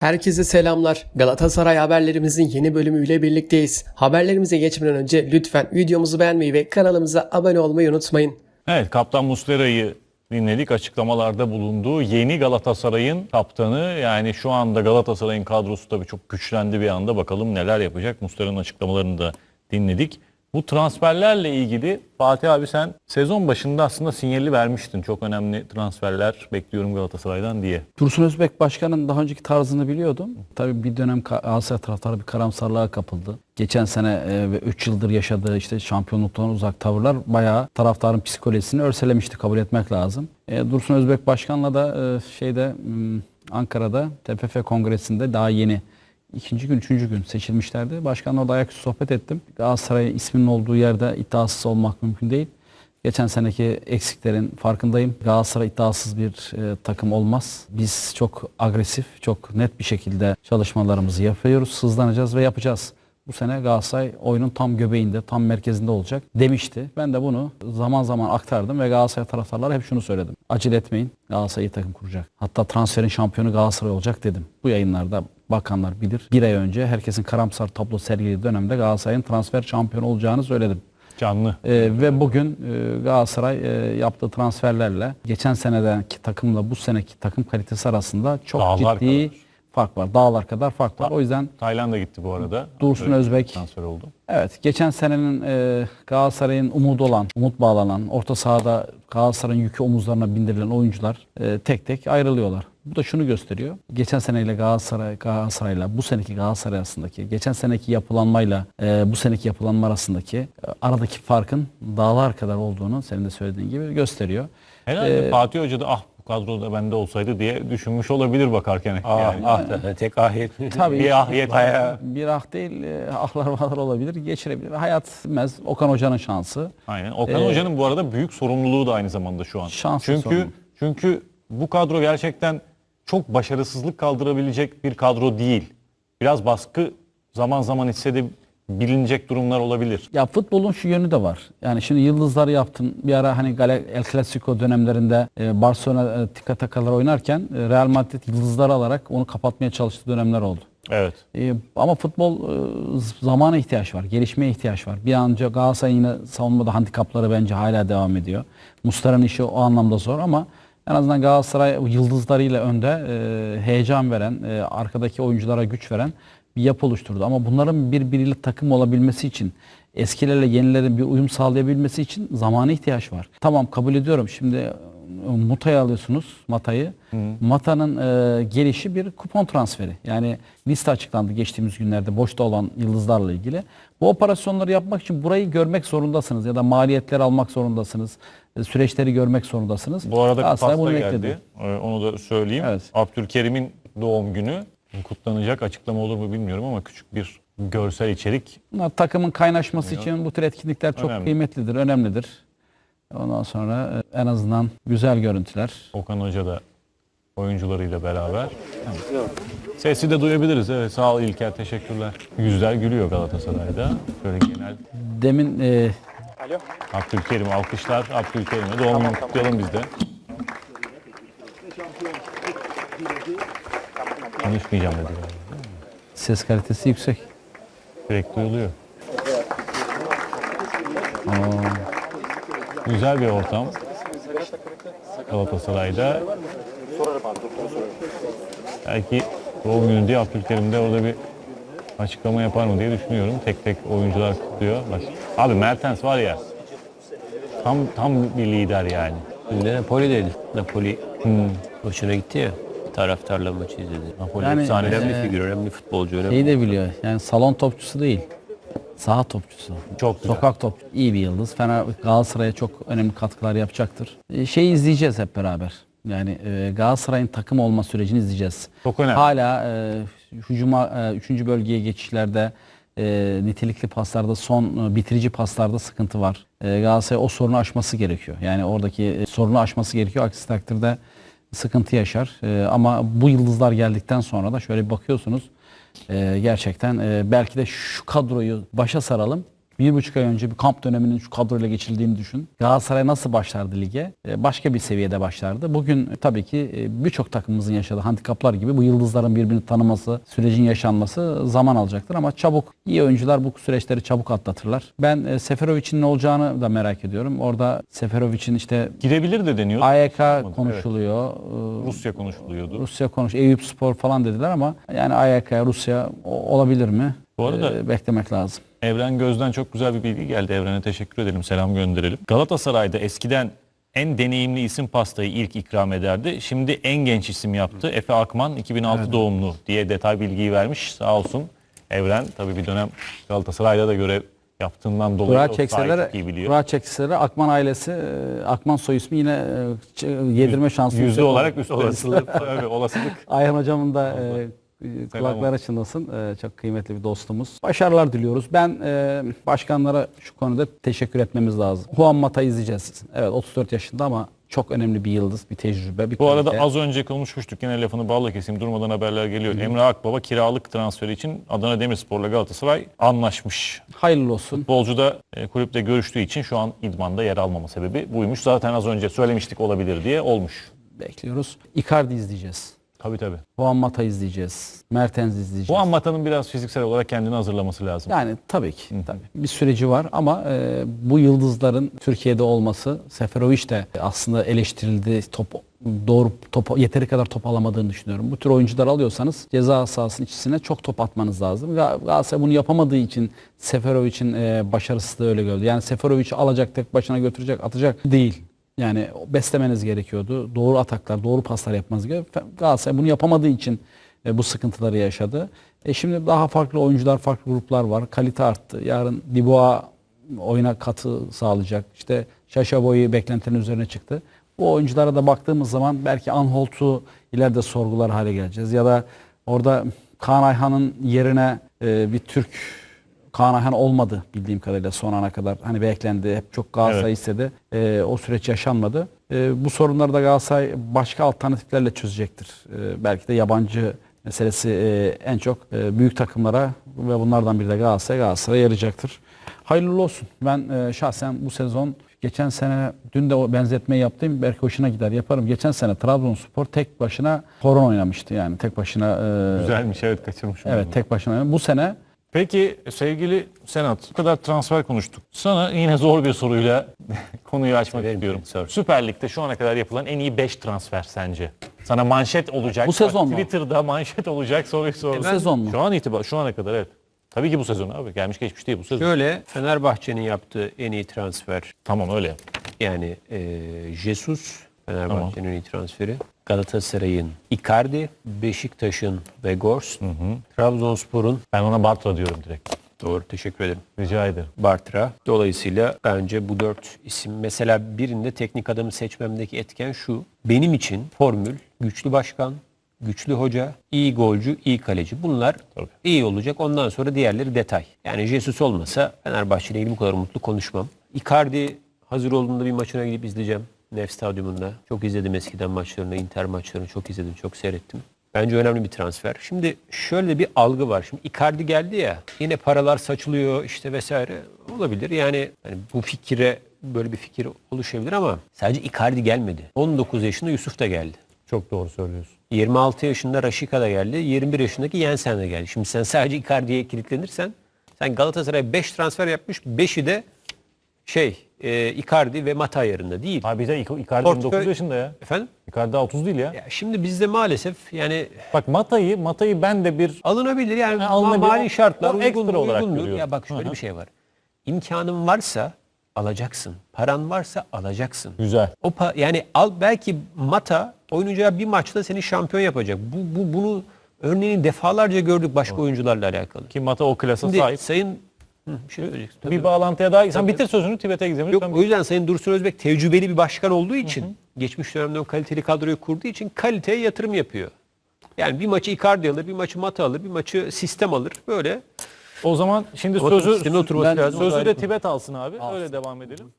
Herkese selamlar. Galatasaray haberlerimizin yeni bölümüyle birlikteyiz. Haberlerimize geçmeden önce lütfen videomuzu beğenmeyi ve kanalımıza abone olmayı unutmayın. Evet Kaptan Muslera'yı dinledik. Açıklamalarda bulunduğu yeni Galatasaray'ın kaptanı. Yani şu anda Galatasaray'ın kadrosu tabii çok güçlendi bir anda. Bakalım neler yapacak. Muslera'nın açıklamalarını da dinledik. Bu transferlerle ilgili Fatih abi sen sezon başında aslında sinyali vermiştin. Çok önemli transferler bekliyorum Galatasaray'dan diye. Dursun Özbek Başkan'ın daha önceki tarzını biliyordum. Tabii bir dönem Galatasaray taraftarı bir karamsarlığa kapıldı. Geçen sene e, ve 3 yıldır yaşadığı işte şampiyonluktan uzak tavırlar bayağı taraftarın psikolojisini örselemişti kabul etmek lazım. E, Dursun Özbek Başkan'la da e, şeyde Ankara'da TFF Kongresi'nde daha yeni ikinci gün, üçüncü gün seçilmişlerdi. Başkanla orada ayaküstü sohbet ettim. Galatasaray isminin olduğu yerde iddiasız olmak mümkün değil. Geçen seneki eksiklerin farkındayım. Galatasaray iddiasız bir e, takım olmaz. Biz çok agresif, çok net bir şekilde çalışmalarımızı yapıyoruz. Hızlanacağız ve yapacağız. Bu sene Galatasaray oyunun tam göbeğinde, tam merkezinde olacak demişti. Ben de bunu zaman zaman aktardım ve Galatasaray taraftarlara hep şunu söyledim. Acele etmeyin. Galatasaray iyi takım kuracak. Hatta transferin şampiyonu Galatasaray olacak dedim. Bu yayınlarda bakanlar bilir. Bir ay önce herkesin karamsar tablo sergilediği dönemde Galatasaray'ın transfer şampiyonu olacağını söyledim. Canlı. Ee, ve bugün e, Galatasaray e, yaptığı transferlerle geçen senedeki takımla bu seneki takım kalitesi arasında çok Dağlar ciddi kadar. fark var. Dağlar kadar fark var. O yüzden Tayland'a gitti bu arada. Dursun Böyle Özbek. Transfer oldu. evet geçen senenin e, Galatasaray'ın umudu olan, umut bağlanan, orta sahada Galatasaray'ın yükü omuzlarına bindirilen oyuncular e, tek tek ayrılıyorlar. Bu da şunu gösteriyor. Geçen seneyle Galatasaray Galatasaray'la bu seneki Galatasaray arasındaki, geçen seneki yapılanmayla e, bu seneki yapılanma arasındaki e, aradaki farkın dağlar kadar olduğunu senin de söylediğin gibi gösteriyor. Herhalde Ee, Fatih Hoca da ah bu kadroda bende olsaydı diye düşünmüş olabilir bakarken. Ah, yani. ah da, tek ah yetmiyor. Tabii. Bir ah yeter. Bayağı Bir ah değil, e, ahlar vahlar olabilir, geçirebilir. Hayat bilmez. Okan Hoca'nın şansı. Aynen. Okan Ee, Hoca'nın bu arada büyük sorumluluğu da aynı zamanda şu an. Şanslı çünkü sorumluluk. çünkü bu kadro gerçekten çok başarısızlık kaldırabilecek bir kadro değil. Biraz baskı zaman zaman hissedebilinecek durumlar olabilir. Ya futbolun şu yönü de var. Yani şimdi yıldızları yaptın. Bir ara hani El Clasico dönemlerinde e, Barcelona e, tika takalar oynarken e, Real Madrid yıldızları alarak onu kapatmaya çalıştığı dönemler oldu. Evet. E, ama futbol e, zamana ihtiyaç var, gelişmeye ihtiyaç var. Bir an önce Galatasaray yine savunmada handikapları bence hala devam ediyor. Mustara'nın işi o anlamda zor ama en azından Galatasaray yıldızlarıyla önde e, heyecan veren, e, arkadaki oyunculara güç veren bir yapı oluşturdu. Ama bunların birbiriyle takım olabilmesi için, eskilerle yenilerin bir uyum sağlayabilmesi için zamana ihtiyaç var. Tamam kabul ediyorum. Şimdi e, Muta'yı alıyorsunuz, Mata'yı. Mata'nın e, gelişi bir kupon transferi. Yani liste açıklandı geçtiğimiz günlerde boşta olan yıldızlarla ilgili. Bu operasyonları yapmak için burayı görmek zorundasınız ya da maliyetleri almak zorundasınız. E, süreçleri görmek zorundasınız. Bu arada Galatasaray pasta bunu geldi. bekledi. Ee, Onu da söyleyeyim. Evet. Abdülkerim'in doğum günü kutlanacak. Açıklama olur mu bilmiyorum ama küçük bir görsel içerik. Bunlar takımın kaynaşması için bu tür etkinlikler çok Önemli. kıymetlidir, önemlidir. Ondan sonra e, en azından güzel görüntüler. Okan Hoca da oyuncularıyla beraber. Sesi de duyabiliriz. Evet, sağ ol İlker. Teşekkürler. Yüzler gülüyor Galatasaray'da. Böyle genel Demin e, Abdülkerim alkışlar. Abdülkerim'e doğum günü kutlayalım biz de. Konuşmayacağım dedi. ses kalitesi yüksek. Direkt duyuluyor. Güzel bir ortam. Galatasaray'da. Belki doğum günü diye Abdülkerim de orada bir açıklama yapar mı diye düşünüyorum. Tek tek oyuncular kutluyor. Bak. Abi Mertens var ya. Tam tam bir lider yani. Dün de Napoli'deydi. Napoli hoşuna gitti ya. Taraftarla maçı izledi. Napoli Yani, efsane, önemli e, figür, önemli futbolcu, önemli. Şeyi de biliyor. Yani salon topçusu değil. Saha topçusu. Çok güzel. Sokak top iyi bir yıldız. Fener Galatasaray'a çok önemli katkılar yapacaktır. E, Şeyi izleyeceğiz hep beraber. Yani e, Galatasaray'ın takım olma sürecini izleyeceğiz. Çok önemli. Hala e, hücuma e, üçüncü bölgeye geçişlerde e, nitelikli paslarda son e, bitirici paslarda sıkıntı var. E, Galatasaray o sorunu aşması gerekiyor. Yani oradaki e, sorunu aşması gerekiyor. Aksi takdirde sıkıntı yaşar. E, ama bu yıldızlar geldikten sonra da şöyle bir bakıyorsunuz. E, gerçekten e, belki de şu kadroyu başa saralım. Bir buçuk ay önce bir kamp döneminin şu kadroyla geçildiğini düşün. Galatasaray nasıl başlardı lige? E, Başka bir seviyede başlardı. Bugün e, tabii ki e, birçok takımımızın yaşadığı handikaplar gibi bu yıldızların birbirini tanıması, sürecin yaşanması zaman alacaktır. Ama çabuk, iyi oyuncular bu süreçleri çabuk atlatırlar. Ben Seferovic'in ne olacağını da merak ediyorum. Orada Seferovic'in işte Gidebilir de deniyor. AYK Evet. konuşuluyor. Ee, Rusya konuşuluyordu. Rusya konuş, Eyüp Spor falan dediler ama yani AYK Rusya olabilir mi? Bu arada- Ee, beklemek lazım. Evren Göz'den çok güzel bir bilgi geldi. Evren'e teşekkür edelim, selam gönderelim. Galatasaray'da eskiden en deneyimli isim pastayı ilk ikram ederdi. Şimdi en genç isim yaptı. Efe Akman 2006 doğumlu diye detay bilgiyi vermiş. Sağ olsun Evren. Tabii bir dönem Galatasaray'da da görev yaptığından dolayı Kura çekseler, iyi biliyor. kura çekseler Akman ailesi, e, Akman soy ismi yine e, yedirme şansı Yüzde olarak üst olasılık. Tabii, olasılık. Ayhan hocamın da e, e, kulakları çınlasın. E, çok kıymetli bir dostumuz. Başarılar diliyoruz. Ben e, başkanlara şu konuda teşekkür etmemiz lazım. Juan Mata izleyeceğiz. Evet 34 yaşında ama çok önemli bir yıldız, bir tecrübe, bir Bu arada kalite. az önce konuşmuştuk. Yine lafını balla keseyim. Durmadan haberler geliyor. Emre Akbaba kiralık transferi için Adana Demirspor'la Galatasaray anlaşmış. hayırlı olsun. Futbolcu da e, kulüple görüştüğü için şu an idmanda yer almama sebebi buymuş. Zaten az önce söylemiştik olabilir diye olmuş. Bekliyoruz. Icardi izleyeceğiz. Tabii tabii. Juan Mata izleyeceğiz. Mertens izleyeceğiz. Bu Anmata'nın biraz fiziksel olarak kendini hazırlaması lazım. Yani tabii ki. Tabii. Bir süreci var ama e, bu yıldızların Türkiye'de olması Seferovic de aslında eleştirildi. Top doğru top yeteri kadar top alamadığını düşünüyorum. Bu tür oyuncular alıyorsanız ceza sahasının içine çok top atmanız lazım. Ga- Galatasaray bunu yapamadığı için Seferovic'in e, başarısı da öyle gördü. Yani Seferovic alacak tek başına götürecek atacak değil. Yani beslemeniz gerekiyordu. Doğru ataklar, doğru paslar yapmanız gerekiyordu. Galatasaray bunu yapamadığı için e, bu sıkıntıları yaşadı. E şimdi daha farklı oyuncular, farklı gruplar var. Kalite arttı. Yarın Diboa oyuna katı sağlayacak. İşte Şaşa boyu beklentilerin üzerine çıktı. Bu oyunculara da baktığımız zaman belki Anholt'u ileride sorgular hale geleceğiz. Ya da orada Kaan Ayhan'ın yerine e, bir Türk Kaan Ayhan olmadı bildiğim kadarıyla son ana kadar. Hani beklendi. Hep çok Galatasaray Evet. istedi. E, o süreç yaşanmadı. E, bu sorunları da Galatasaray başka alternatiflerle çözecektir. E, belki de yabancı meselesi e, en çok e, büyük takımlara ve bunlardan biri de Galatasaray Galatasaray'a yarayacaktır. Hayırlı olsun. Ben e, şahsen bu sezon geçen sene dün de o benzetmeyi yaptım. Belki hoşuna gider yaparım. Geçen sene Trabzonspor tek başına horon oynamıştı. Yani tek başına e, Güzelmiş evet kaçırmışım. Evet bunu. tek başına. Bu sene Peki sevgili Senat bu kadar transfer konuştuk. Sana yine zor bir soruyla konuyu açmak Severim istiyorum. sor. Süper Lig'de şu ana kadar yapılan en iyi 5 transfer sence? Sana manşet olacak. Bu sezon mu? Twitter'da manşet olacak soruyu sor. Bu sezon mu? Şu an itibar şu ana kadar evet. Tabii ki bu sezon abi. Gelmiş geçmiş değil bu sezon. Şöyle Fenerbahçe'nin yaptığı en iyi transfer Tamam öyle. yani e, Jesus Fenerbahçe'nin en iyi transferi. Galatasaray'ın Icardi, Beşiktaş'ın Weghorst, Trabzonspor'un Ben ona Bartra diyorum direkt. doğru teşekkür ederim. Rica ederim. Bartra. Dolayısıyla bence bu dört isim mesela birinde teknik adamı seçmemdeki etken şu. Benim için formül güçlü başkan, güçlü hoca, iyi golcü, iyi kaleci. Bunlar Tabii. iyi olacak. Ondan sonra diğerleri detay. Yani Jesus olmasa Fenerbahçe ile ilgili bu kadar mutlu konuşmam. Icardi hazır olduğunda bir maçına gidip izleyeceğim. Nef Stadyumunda. Çok izledim eskiden maçlarını, Inter maçlarını çok izledim, çok seyrettim. Bence önemli bir transfer. Şimdi şöyle bir algı var. Şimdi Icardi geldi ya yine paralar saçılıyor işte vesaire olabilir. Yani hani bu fikire böyle bir fikir oluşabilir ama sadece Icardi gelmedi. 19 yaşında Yusuf da geldi. Çok doğru söylüyorsun. 26 yaşında Raşika da geldi. 21 yaşındaki Jensen de geldi. Şimdi sen sadece Icardi'ye kilitlenirsen sen Galatasaray 5 transfer yapmış. 5'i de şey e, Icardi ve Mata yerinde değil. Abi bize Icardi Portföy- 29 yaşında ya. Efendim? Icardi daha 30 değil ya. Ya şimdi bizde maalesef yani Bak Mata'yı, Mata'yı ben de bir alınabilir yani Ha, alınabilir. mali şartlar O uygun, ekstra olarak uygundur. görüyorum. Ya bak şöyle Hı hı. bir şey var. İmkanın varsa alacaksın. Paran varsa alacaksın. güzel. O pa- yani al belki Mata oynayacağı bir maçta seni şampiyon yapacak. Bu, bu bunu örneğini defalarca gördük başka oyuncularla alakalı. Ki Mata o klasa Şimdi sahip. sayın bir şey söyleyeceksin. Tabii. Bir bağlantıya daha... Sen bitir sözünü Tibet'e gidelim. Yok o yüzden Sayın Dursun Özbek tecrübeli bir başkan olduğu için geçmiş dönemde o kaliteli kadroyu kurduğu için kaliteye yatırım yapıyor. Yani bir maçı Icardi alır, bir maçı Mata alır, bir maçı sistem alır. Böyle O zaman şimdi sözü ben- lazım. Sözü de. Tibet alsın abi. Öyle devam edelim.